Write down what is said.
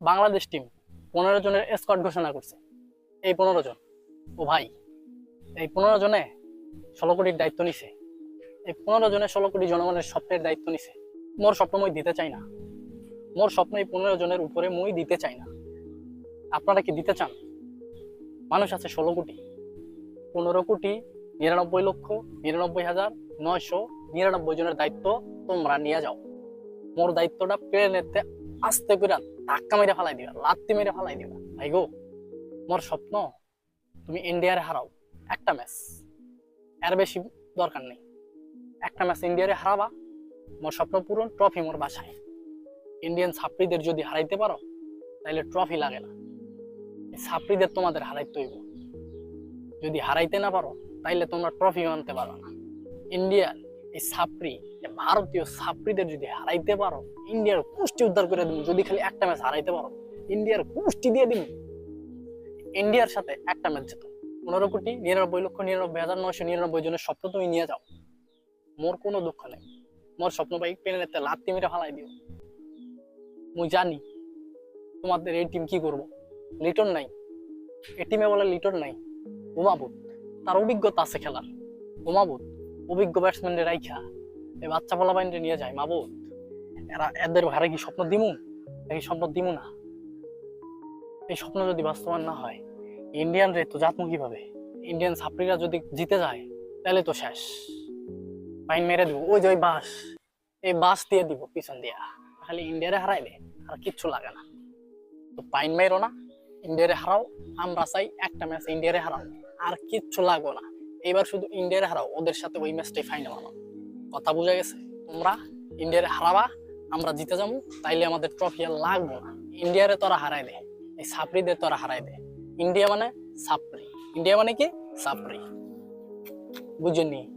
Bangladesh team পনেরো জনের squad ঘোষণা করছে। এই পনেরো জন। ও ভাই, এই পনেরো জনে ষোলো কোটির দায়িত্ব নিছে। এই পনেরো জনে ষোলো কোটি জনগণের স্বপ্নের দায়িত্ব নিছে। মোর স্বপ্ন মই দিতে চাই না। মোর স্বপ্ন এই পনেরো জনের উপরে মই দিতে চাই না। আপনারা কি দিতে চান? মানুষ আছে ষোলো কোটি। পনেরো কোটি নিরানব্বই লক্ষ, নিরানব্বই হাজার, নয়শো নিরানব্বই জনের দায়িত্ব তোমরা নিয়ে যাও। মোর দায়িত্বটা প্লেনেতে আস্তে করে ধাক্কা মেরে ফালাই দিবা, লাত্তি মেরে ফালাই দিবা। ভাই গো মোর স্বপ্ন, তুমি ইন্ডিয়ারে হারাও, একটা ম্যাচ এর বেশি দরকার নেই। একটা ম্যাচ ইন্ডিয়ারে হারাবা মোর স্বপ্ন পূরণ ট্রফি মোর বাসায়। ইন্ডিয়ান ছাত্রীদের যদি হারাইতে পারো তাহলে ট্রফি লাগে না। ছাত্রীদের তোমাদের হারাইতে হইব। যদি হারাইতে না পারো, তাইলে তোমরা ট্রফি আনতে পারো না। ইন্ডিয়ার এই ছাপড়ি ভারতীয় ছাপড়িদের যদি হারাইতে পারো, ইন্ডিয়ার কুষ্টি উদ্ধার করে দিন যদি খালি একটা ম্যাচ হারাইতে পারো, ইন্ডিয়ার কুষ্টি দিয়ে দিন ইন্ডিয়ার সাথে একটা ম্যাচ যেত পনেরো কোটি, নিরানব্বই লক্ষ, নিরানব্বই হাজার, নয়শো নিরানব্বই জনের স্বপ্ন তুমি নিয়ে যাও। মোর কোনো দুঃখ নেই। মোর স্বপ্ন পাই পেনের লাত্তি মেরে ফালাই দিও। মুই জানি তোমাদের এই টিম কি করব। লিটন নাই। এ টিমে বলে লিটন নাই। উমাবুত তার অভিজ্ঞতা আছে খেলার। উমাবুত অভিজ্ঞ ব্যাটসম্যানদের রাইখা। এই বাচ্চা বলা বাইন্ডে নিয়ে যায় মাবুত এরা এদের হারে কি স্বপ্ন দিমু? এই স্বপ্ন দিমু না? এই স্বপ্ন যদি বাস্তবায়ন না হয় ইন্ডিয়ান রে তো জাতমু কীভাবে? ইন্ডিয়ান ছাত্রীরা যদি জিতে যায়, তাহলে তো শেষ। পাইন মেরে দিব, ওই যে ওই বাস এই বাস দিয়ে দিব পিছন দিয়া। খালি ইন্ডিয়ারে হারাইবে, আর কিচ্ছু লাগে না। তো পাইন মেরো না ইন্ডিয়ারে হারাও, আমরা চাই একটা ম্যাচ ইন্ডিয়ারে হারাও, আর কিচ্ছু লাগো না। এবার শুধু ইন্ডিয়ারে হারাও, ওদের সাথে ওই ম্যাচটাই ফাইনাল আনো কথা বোঝা গেছে, তোমরা ইন্ডিয়ারে হারাবা, আমরা জিতে যাব, তাইলে আমাদের ট্রফি আর লাগবো না। ইন্ডিয়ারে তোরা হারাই দে, এই সাপড়িদের তোরা হারাই দে। ইন্ডিয়া মানে সাপড়ি। ইন্ডিয়া মানে কি? সাপড়ি। বুঝেননি?